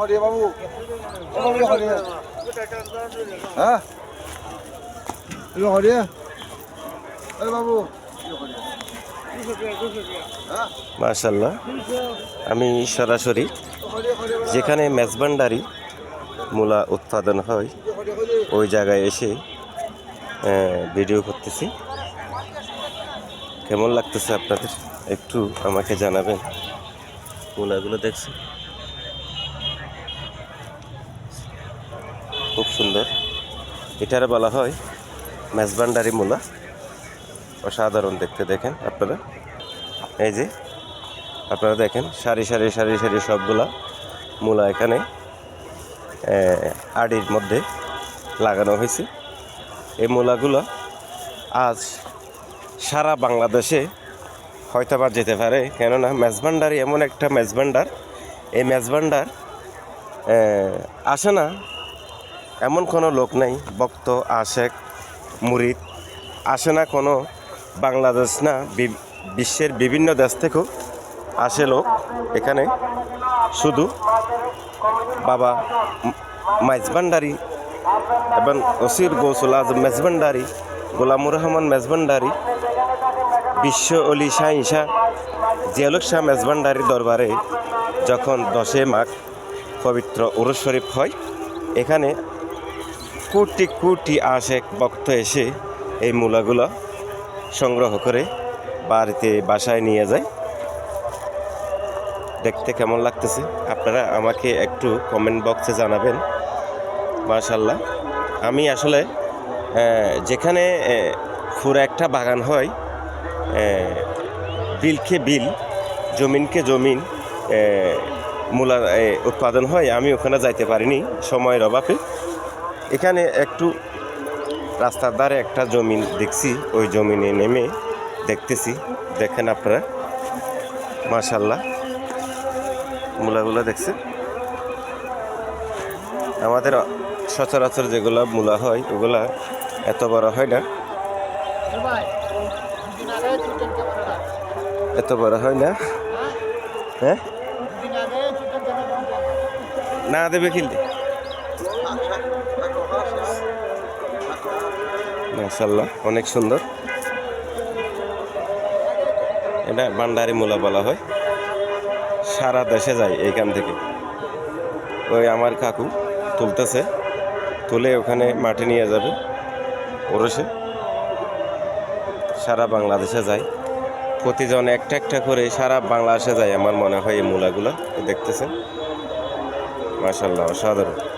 হরিয়া বাবু। ও বাবু হরিয়া। হ্যাঁ মাশাল্লাহ আমি সরাসরি যেখানে মেজবান্ডারি মূলা উৎপাদন হয়, ওই জায়গায় এসে ভিডিও করতেছি। কেমন লাগতেছে আপনাদের? একটু আমাকে জানাবেন। মূলাগুলো দেখছি। খুব সুন্দর। এটার বলা হয় মেজবান্ডারি মূলা। অসাধারণ দেখতে দেখেন আপনারা। এই যে, আপনারা দেখেন সারি সারি সারি সারি সবগুলা মূলা এখানে আড়ির মধ্যে লাগানো হয়েছে। এই মূলাগুলো আজ সারা বাংলাদেশে হয়তোবা যেতে পারে। কেননা মেজবান্ডারি এমন একটা মেজবান্ডার। এই মেজবান্ডার আসে না এমন কোনো লোক নাই, ভক্ত, আশেক, মুরিদ, আসে না কোনো বাংলাদেশ না বিশ্বের বিভিন্ন দেশ থেকেও আসে লোক এখানে। শুধু বাবা মাইজবান্ডারি এবং ওসির গৌসুল আজম মেজবান্ডারি গোলামুর রহমান মেজবান্ডারি বিশ্ব অলি শাহ ঈশা জিয়ালুক শাহ মেজবান্ডারির দরবারে যখন দশে মাঘ পবিত্র উরুস শরীফ হয়, এখানে কোটি কোটি আশেক ভক্ত এসে এই মূলাগুলো সংগ্রহ করে বাড়িতে বাসায় নিয়ে যায়। দেখতে কেমন লাগতেছে? আপনারা আমাকে একটু কমেন্ট বক্সে জানাবেন। মাশাল্লাহ আমি আসলে যেখানে পুরো একটা বাগান হয় বিলকে বিল, জমিনকে জমিন মূলা উৎপাদন হয়, আমি ওখানে যাইতে পারিনি, সময়ের অভাবে। এখানে একটু রাস্তার ধারে একটা জমিন দেখছি, ওই জমিনে নেমে দেখতেছি। দেখেন আপনারা মাশাল্লাহ মূলাগুলো দেখছেন? আমাদের সচরাচর যেগুলো মূলা হয়, ওগুলা এত বড় হয় না। এত বড় হয় না? হ্যাঁ? না দেবে কিনতে। মাশাল্লাহ অনেক সুন্দর। এটা ভান্ডারি মূলা বলা হয়। সারা দেশে যায় এইখান থেকে। ওই আমার কাকু তুলতেছে, তুলে ওখানে মাটি নিয়ে যাবে, ওরসে। সারা বাংলাদেশে যায়। প্রতিজন একটা একটা করে সারা বাংলাদেশে যায়, আমার মনে হয় এই মূলাগুলো। দেখতেছেন? মাশাল্লাহ অসাধারণ।